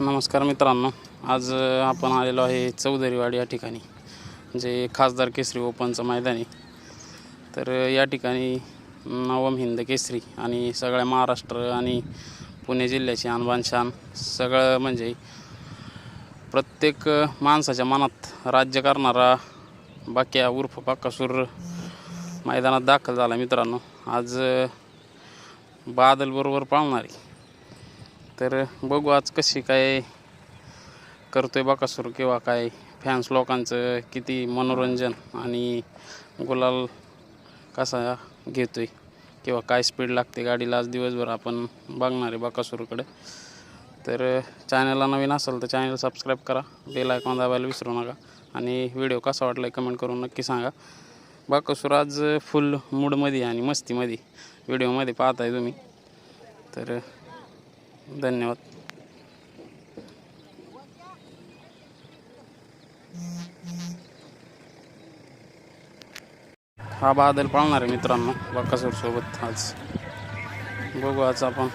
नमस्कार मित्रांनो. आज आपण आलेलो आहे चौधरीवाडी या ठिकाणी जे खासदार केसरी ओपनचं मैदान आहे. तर या ठिकाणी नवम हिंद केसरी आणि सगळ्या महाराष्ट्र आणि पुणे जिल्ह्याची आणबान शान सगळं म्हणजे प्रत्येक माणसाच्या मनात राज्य करणारा बाक्या उर्फ बाकासूर मैदानात दाखल झाला मित्रांनो. आज बादलबरोबर पाळणारी तर बघू आज कशी काय करतोय बकासूर किंवा काय फॅन्स लोकांचं किती मनोरंजन आणि गुलाल कसा घेतोय किंवा काय स्पीड लागते गाडीला आज दिवसभर आपण बघणार आहे बकासूरकडे. तर चॅनलला नवीन असेल तर चॅनल सबस्क्राईब करा बेल आयकॉन दाबायला विसरू नका आणि व्हिडिओ कसा वाटला कमेंट करून नक्की सांगा. बाकासूर आज फुल मूडमध्ये आणि मस्तीमध्ये व्हिडिओमध्ये पाहताय तुम्ही. तर धन्यवाद. हा बादल पाळणार आहे मित्रांनो बाकासूर आज. बघू आज आपण